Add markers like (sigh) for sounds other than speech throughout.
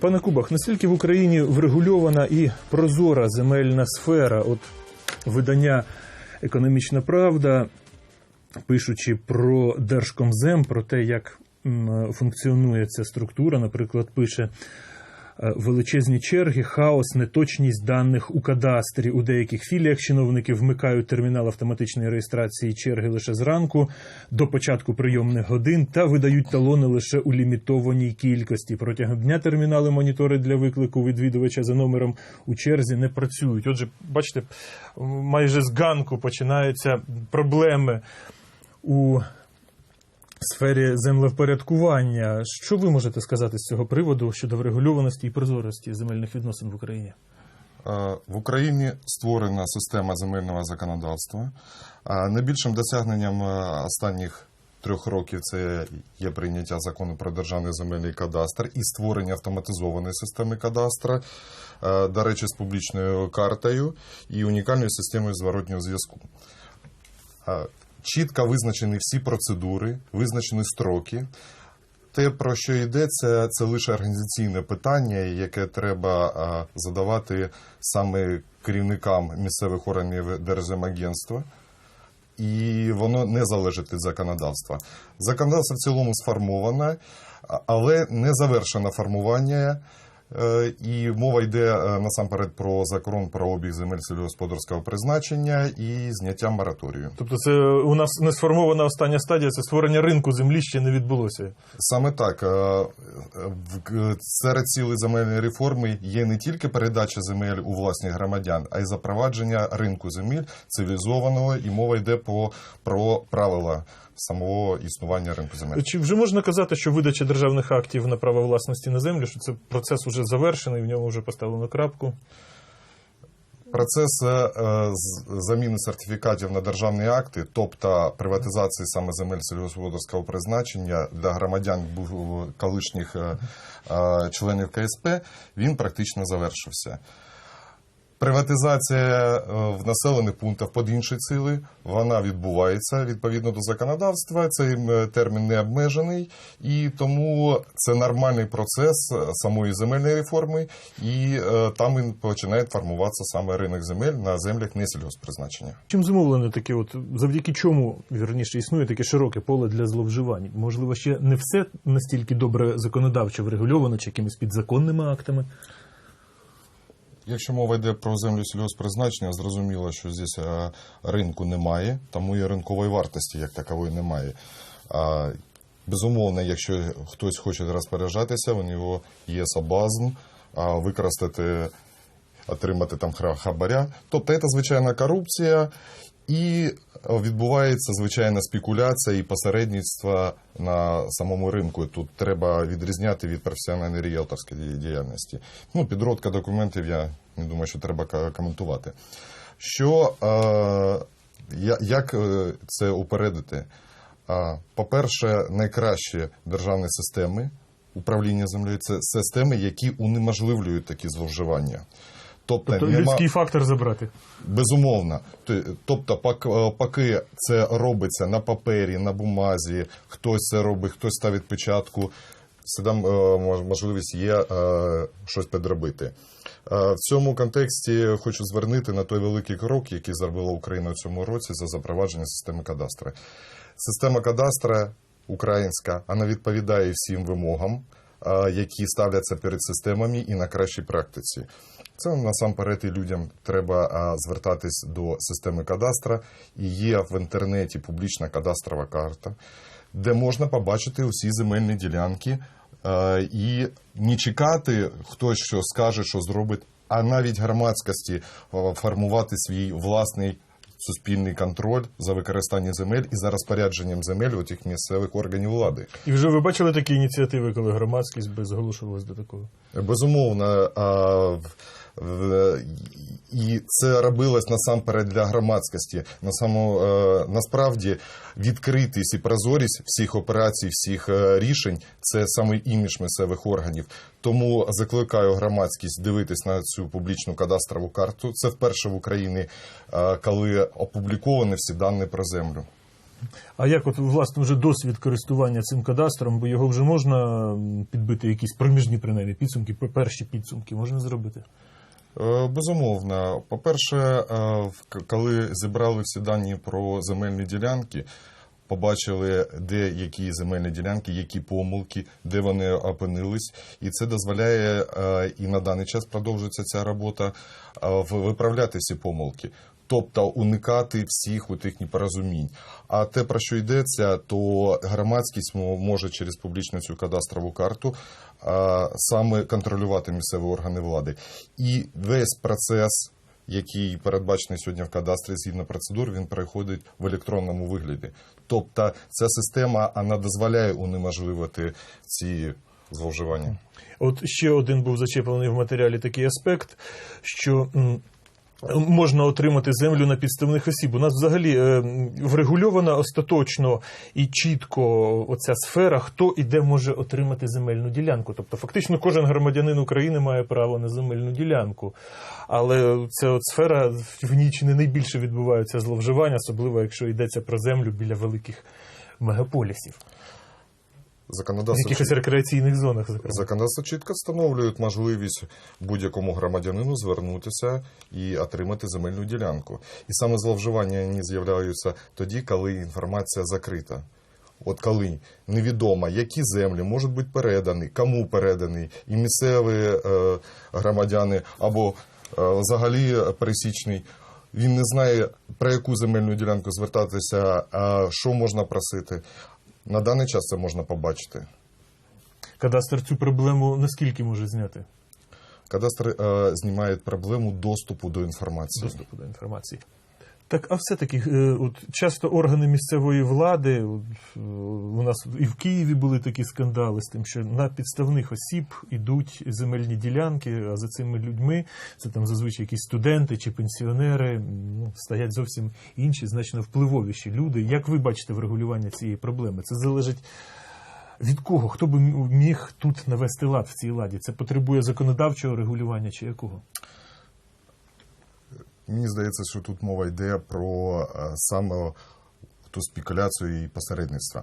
Пане Кубах, наскільки в Україні врегульована і прозора земельна сфера? От видання Економічна Правда, пишучи про Держкомзем, про те, як функціонує ця структура, наприклад, пише. Е, Величезні черги, хаос, неточність даних у кадастрі. У деяких філіях чиновники вмикають термінал автоматичної реєстрації черги лише зранку до початку прийомних годин та видають талони лише у лімітованій кількості. Протягом дня термінали монітори для виклику відвідувача за номером у черзі не працюють. Отже, бачите, майже з ганку починаються проблеми у сфері землевпорядкування. Що ви можете сказати з цього приводу щодо врегульованості і прозорості земельних відносин в Україні? Е, В Україні створена система земельного законодавства. Е, Найбільшим досягненням е, останніх трьох років це є прийняття закону про державний земельний кадастр і створення автоматизованої системи кадастра, до речі, з публічною картою і унікальною системою зворотнього зв'язку. Чітко визначені всі процедури, визначені строки. Те, про що йдеться, це лише організаційне питання, яке треба задавати саме керівникам місцевих органів Держземагентства. І воно не залежить від законодавства. Законодавство в цілому сформоване, але не завершено формування. Е, І мова йде е, насамперед про закон про обіг земель сільськогосподарського призначення і зняття мораторію. Тобто, це у нас не сформована остання стадія, це створення ринку землі ще не відбулося. Саме так. Е, Серед цілей земельної реформи є не тільки передача земель у власність громадян, а й запровадження ринку земель цивілізованого, і мова йде по, про правила самого існування ринку земель. Чи вже можна казати, що видача державних актів на право власності на землю, що це процес уже завершений, в ньому вже поставлено крапку? Процес е, заміни сертифікатів на державні акти, тобто приватизації саме земель сільськогосподарського призначення для громадян колишніх е, е, членів КСП, він практично завершився. Приватизація е, в населених пунктах під інші ціли, вона відбувається відповідно до законодавства. Цей термін не обмежений, і тому це нормальний процес е, самої земельної реформи, і е, там він починає формуватися саме ринок земель на землях не сільгоспризначення. Чим зумовлене таке, от завдяки чому вірніше існує таке широке поле для зловживань? Можливо, ще не все настільки добре законодавчо врегульовано чи якимись підзаконними актами? Якщо мова йде про землю сільгоспризначення, зрозуміло, що здесь ринку немає, тому і ринкової вартості як такової немає. Безумовно, якщо хтось хоче розпоряджатися, у нього є соблазн використати, отримати там хабаря. Тобто це звичайна корупція і відбувається звичайна спекуляція і посередництво на самому ринку. Тут треба відрізняти від професіональної ріелторської діяльності. Ну, підробка документів я не думаю, що треба коментувати. Що, е, як е, це упередити? По-перше, найкращі державні системи управління землею це системи, які унеможливлюють такі зловживання. Тобто, Тобто нема- людський фактор забрати. Безумовно. Тобто, е, поки це робиться на папері, на бумазі, хтось це робить, хтось ставить печатку, завжди е, можливість є е, щось підробити. В цьому контексті хочу звернути на той великий крок, який зробила Україна в цьому році за запровадження системи кадастра. Система кадастра українська, вона відповідає всім вимогам, які ставляться перед системами і на кращій практиці. Це насамперед і людям треба звертатись до системи кадастра. І є в інтернеті публічна кадастрова карта, де можна побачити усі земельні ділянки і не чекати, хтось що скаже, що зробить, а навіть громадськості формувати свій власний суспільний контроль за використанням земель і за розпорядженням земель у тих місцевих органів влади. І вже ви бачили такі ініціативи, коли громадськість би зголошувалась до такого? Безумовно, і це робилось насамперед для громадськості. На само, е, насправді відкритість і прозорість всіх операцій, всіх е, рішень це саме імідж місцевих органів. Тому закликаю громадськість дивитись на цю публічну кадастрову карту. Це вперше в Україні, е, коли опубліковані всі дані про землю. А як от власне вже досвід користування цим кадастром, бо його вже можна підбити якісь проміжні принаймні підсумки, пе- перші підсумки можна зробити? Е, Безумовно. По-перше, е, коли зібрали всі дані про земельні ділянки, побачили, де які земельні ділянки, які помилки, де вони опинились, і це дозволяє е, і на даний час продовжується ця робота виправляти ці помилки. Тобто уникати всіх тих непорозумінь. А те, про що йдеться, то громадськість мо- може через публічну цю кадастрову карту саме контролювати місцеві органи влади. І весь процес, який передбачений сьогодні в кадастрі згідно процедур, він переходить в електронному вигляді. Тобто ця система вона дозволяє унеможливити ці зловживання. От ще один був зачеплений в матеріалі такий аспект, що можна отримати землю на підставних осіб. У нас взагалі е, врегульована остаточно і чітко оця сфера, хто і де може отримати земельну ділянку. Тобто, фактично, кожен громадянин України має право на земельну ділянку. Але ця от сфера в ній чи не найбільше відбуваються зловживання, особливо якщо йдеться про землю біля великих мегаполісів, Законодавство якихось рекреаційних зонах, зокрема. Законодавство чітко встановлює можливість будь-якому громадянину звернутися і отримати земельну ділянку. І саме зловживання вони з'являються тоді, коли інформація закрита. От коли невідомо, які землі можуть бути передані, кому передані, і місцеві е, громадяни або е, взагалі пересічний. Він не знає, про яку земельну ділянку звертатися, а що можна просити. На даний час це можна побачити. Кадастр цю проблему наскільки може зняти Кадастр е, знімає проблему доступу до інформації. доступу до інформації? Так, а все-таки, е, от часто органи місцевої влади, от, е, у нас і в Києві були такі скандали з тим, що на підставних осіб ідуть земельні ділянки, а за цими людьми, це там зазвичай якісь студенти чи пенсіонери, ну, стоять зовсім інші, значно впливовіші люди. Як ви бачите врегулювання цієї проблеми? Це залежить від кого? Хто би міг тут навести лад в цій ладі? Це потребує законодавчого регулювання чи якого? Мені здається, що тут мова йде про е, саме ту спекуляцію і посередництво.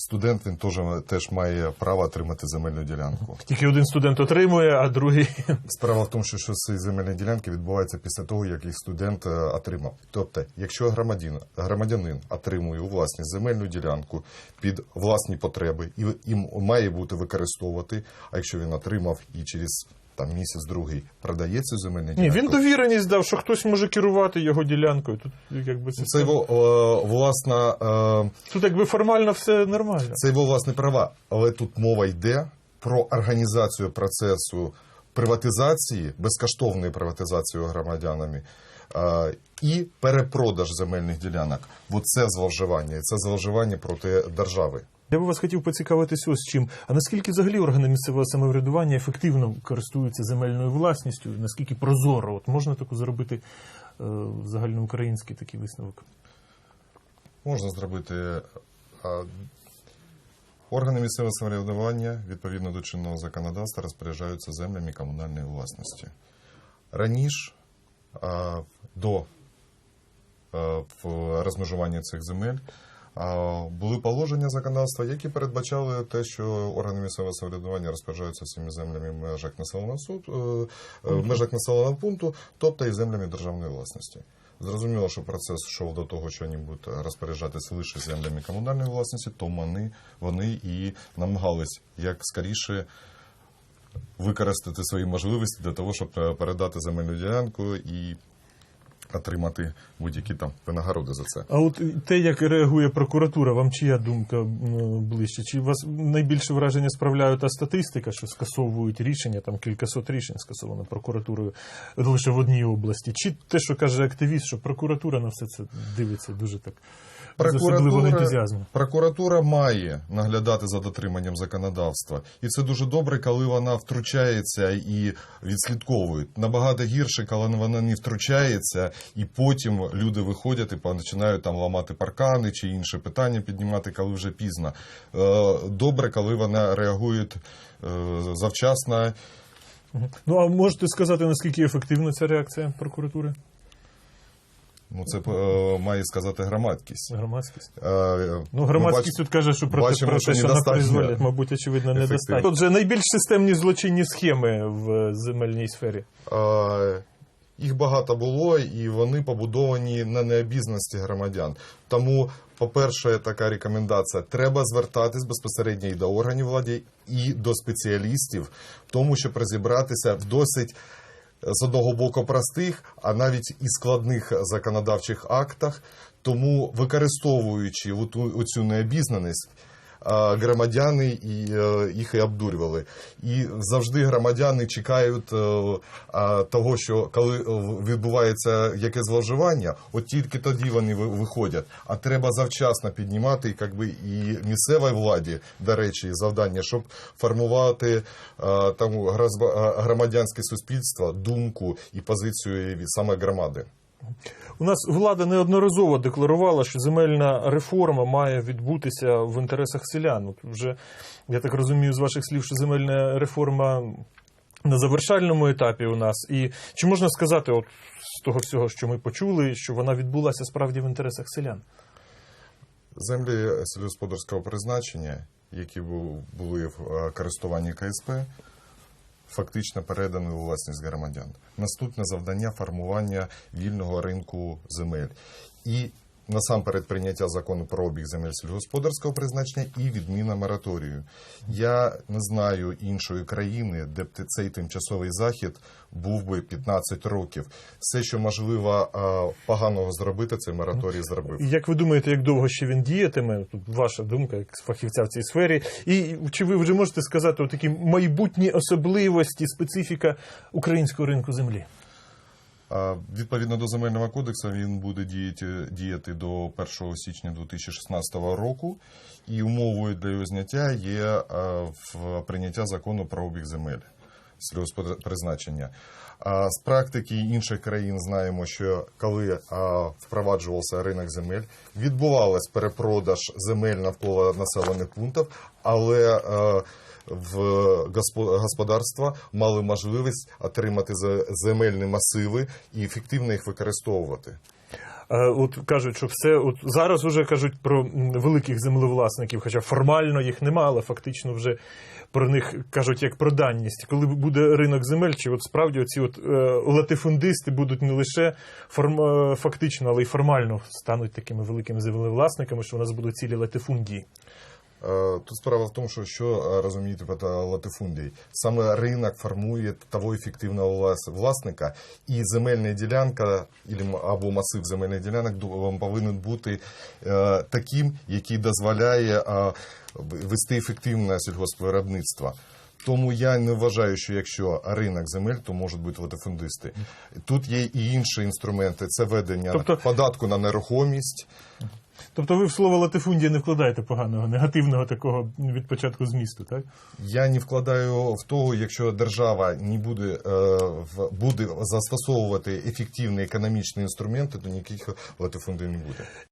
Студент він теж, теж має право отримати земельну ділянку. Тільки один студент отримує, а другий (laughs) Справа в тому, що, що ці земельні ділянки відбуваються після того, як їх студент е, отримав. Тобто, якщо громадянин, громадянин отримує у власність земельну ділянку під власні потреби і їм має бути використовувати, а якщо він отримав і через там місяць-другий продає цю земельну Ні, він довіреність дав, що хтось може керувати його ділянкою. Тут якби це, Це його е, власна, е, тут якби формально все нормально. це його власні права, але тут мова йде про організацію процесу приватизації, безкоштовної приватизації громадянами е, і перепродаж земельних ділянок. Бо це зловживання, це зловживання проти держави. Я би вас хотів поцікавитись ось чим. А наскільки взагалі органи місцевого самоврядування ефективно користуються земельною власністю? Наскільки прозоро? От можна таку зробити е, загальноукраїнський такий висновок? Можна зробити. Органи місцевого самоврядування відповідно до чинного законодавства розпоряджаються землями комунальної власності. Раніше до розмежування цих земель були положення законодавства, які передбачали те, що органи місцевого самоврядування розпоряджаються цими землями в межах населеного суд, е, е, в межах населеного пункту, тобто і землями державної власності. Зрозуміло, що процес йшов до того, що вони будуть розпоряджатися лише землями комунальної власності, то вони, вони і намагались як скоріше використати свої можливості для того, щоб е, передати земельну ділянку і отримати будь-які там винагороди за це. А от те, як реагує прокуратура, вам чия думка ближче? Чи вас найбільше враження справляє та статистика, що скасовують рішення, там кількасот рішень скасовано прокуратурою лише в одній області? Чи те, що каже активіст, що прокуратура на все це дивиться дуже так ентузіазму? прокуратура має наглядати за дотриманням законодавства, і це дуже добре, коли вона втручається і відслідковує. Набагато гірше, коли вона не втручається, і потім люди виходять і починають там ламати паркани чи інше питання піднімати, коли вже пізно. Е, Добре, коли вона реагує е, завчасно. Ну а можете сказати, наскільки ефективна ця реакція прокуратури? Ну це е, має сказати громадськість. Громадськість. Е, Ну, громадськість бач- тут каже, що про, бачимо, що те, що вона недостатньо призволять, мабуть, очевидно, недостатньо. Отже, найбільш системні злочинні схеми в земельній сфері. Е, Їх багато було, і вони побудовані на необізнаності громадян. Тому, по-перше, така рекомендація: треба звертатись безпосередньо і до органів влади, і до спеціалістів, тому, щоб розібратися в досить з одного боку простих, а навіть і складних законодавчих актах. Тому, використовуючи оцю необізнаність, громадяни і е, їх і обдурювали. І завжди громадяни чекають е, того, що коли е, відбувається якесь зловживання, от тільки тоді вони виходять. А треба завчасно піднімати якби, і місцевій владі, до речі, завдання, щоб формувати там громадянське суспільство, думку і позицію від саме громади. У нас влада неодноразово декларувала, що земельна реформа має відбутися в інтересах селян. От вже я так розумію з ваших слів, що земельна реформа на завершальному етапі у нас. І чи можна сказати, от з того всього, що ми почули, що вона відбулася справді в інтересах селян? Землі сільськогосподарського призначення, які були в е, користуванні КСП, фактично передані у власність громадян. Наступне завдання формування вільного ринку земель. І насамперед прийняття закону про обіг земель сільськогосподарського призначення і відміна мораторію. Я не знаю іншої країни, де б цей тимчасовий захід був би 15 років. Все, що можливо поганого зробити, цей мораторій зробив. Як ви думаєте, як довго ще він діятиме? Ваша думка як фахівця в цій сфері. І чи ви вже можете сказати такі майбутні особливості, специфіка українського ринку землі? Відповідно до земельного кодексу він буде діяти, діяти до 1 січня 2016 року, і умовою для його зняття є в прийняття закону про обіг земель сільгосппризначення. А з практики інших країн знаємо, що коли впроваджувався ринок земель, відбувалась перепродаж земель навколо населених пунктів, але в господарства мали можливість отримати земельні масиви і ефективно їх використовувати. Е, От кажуть, що все от зараз вже кажуть про великих землевласників, хоча формально їх нема, але фактично вже про них кажуть як про данність. Коли буде ринок земель, чи от справді оці от е, латифундисти будуть не лише форм, е, фактично, але й формально стануть такими великими землевласниками, що у нас будуть цілі латифундії. Е, Тут справа в тому, що що е, розумієте під латифундією? Саме ринок формує того ефективного влас- власника, і земельна ділянка або масив земельних ділянок повинен бути е, таким, який дозволяє вести ефективне сільгоспвиробництво. Тому я не вважаю, що якщо ринок земель, то можуть бути латифундисти. Тут є і інші інструменти: це ведення Тобто- податку на нерухомість. Тобто ви в слово латифундія не вкладаєте поганого, негативного такого від початку змісту, так? Я не вкладаю в того, якщо держава не буде, е, буде застосовувати ефективні економічні інструменти, то ніяких латифундів не буде.